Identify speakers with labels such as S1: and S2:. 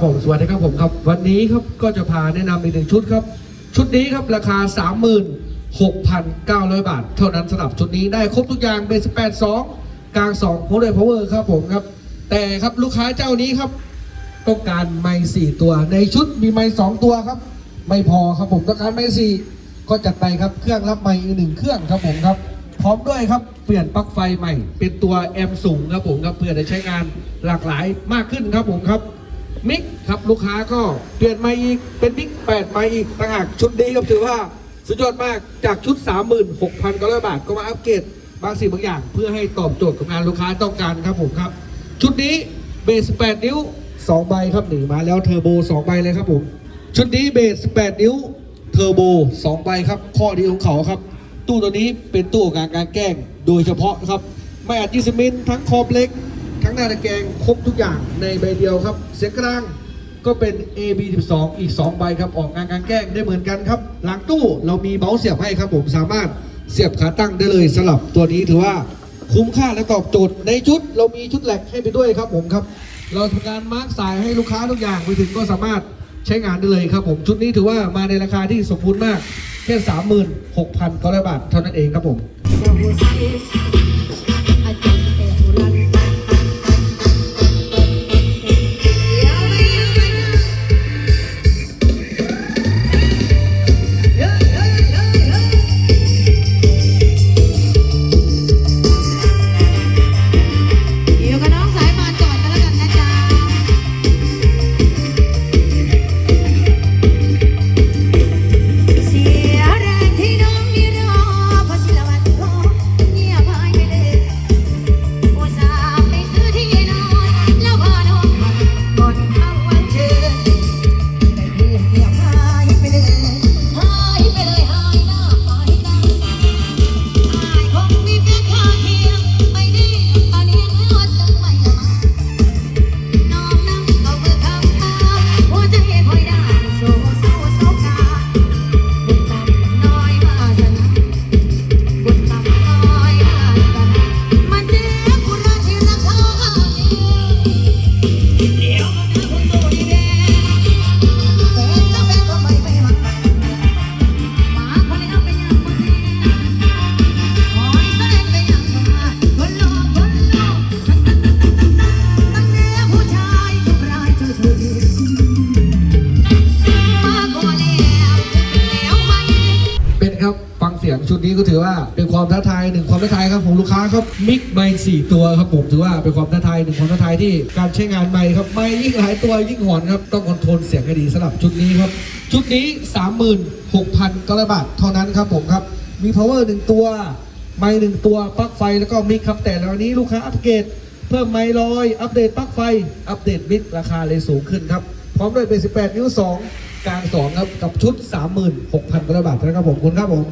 S1: ครับผมสวัสดีครับผมครับวันนี้ครับก็จะพาแนะนำอีกหนึ่งชุดครับ ชุดนี้ครับราคา 36,900 บาท เท่านั้นสำหรับชุดนี้ได้ครบทุกอย่างเบส82กลาง2โพลเลยพาวเวอร์ครับผมครับ แต่ครับลูกค้าเจ้านี้ครับ ต้องการไม้สี่ตัวในชุดมีไม้สองตัวครับ ไม่พอครับผมต้องการไม้สี่ก็จัดไปครับเครื่องรับไม้อีกหนึ่งเครื่องครับผมครับพร้อมด้วยครับเปลี่ยนปลั๊กไฟใหม่ เป็นตัวแอมสูงครับผมครับเพื่อได้ใช้งานหลากหลายมากขึ้นครับผมครับ มิกครับลูกค้าก็เปลี่ยนไม้อีกเป็นมิก8ไม้อีกต่างหากชุดนี้ก็ถือว่าสุดยอดมากจากชุด 36,900 บาท ก็มาอัปเกรดบางสิ่งบางอย่าง เพื่อให้ตอบโจทย์กับงานลูกค้าต้องการครับผมครับ ชุดนี้เบส 8 นิ้ว 2 ใบครับหนีมาแล้วเทอร์โบ 2 ใบเลยครับผม ชุดนี้เบส 8 นิ้วเทอร์โบ 2 ใบครับ ข้อดีของเขาครับ ตู้ตัวนี้เป็นตู้การการแกล้งโดยเฉพาะครับ ไม่อัดยิสมินทั้งคอบเล็ก น้าตะแกรงครบทุกอย่างในใบเดียวครับ เสียงกลางก็เป็น AB12 อีก 2 ใบครับ ออกงานการแกล้งได้เหมือนกันครับ หลังตู้เรามีเมาส์เสียบให้ครับผมสามารถเสียบขาตั้งได้เลยสำหรับตัวนี้ถือว่าคุ้มค่าและตอบโจทย์ในชุด เรามีชุดแหลกให้ไปด้วยครับผมครับ เราทำการมาร์กสายให้ลูกค้าทุกอย่างไปถึงก็สามารถใช้งานได้เลยครับผมชุดนี้ถือว่ามาในราคาที่สมบูรณ์มากแค่ 36,000ก็ร้อยบาทเท่านั้นเองครับผม เสียงชุดนี้ก็ถือว่าเป็นความท้าทายหนึ่งความท้าทายครับของลูกค้าครับมิกไมค์สี่ตัวครับผมถือว่าเป็นความท้าทายหนึ่งความท้าทายที่การใช้งานไมค์ครับไมค์ยิ่งหลายตัวยิ่งหอนครับต้องคอนโทรลเสียงให้ดีสำหรับชุดนี้ครับชุดนี้ 36,900บาทเท่านั้นครับผมครับมี power หนึ่งตัวไมค์หนึ่งตัวปลั๊กไฟแล้วก็มิกครับแต่แล้วนี้ลูกค้าอัปเกรดเพิ่มไมค์ลอยอัปเดตปลั๊กไฟ อัปเดตมิกราคาเลยสูงขึ้นครับ พร้อมด้วยเป็น 18 นิ้ว 2 กลาง 2 ครับ กับชุด 36,900บาทนะครับผมคุณครับผม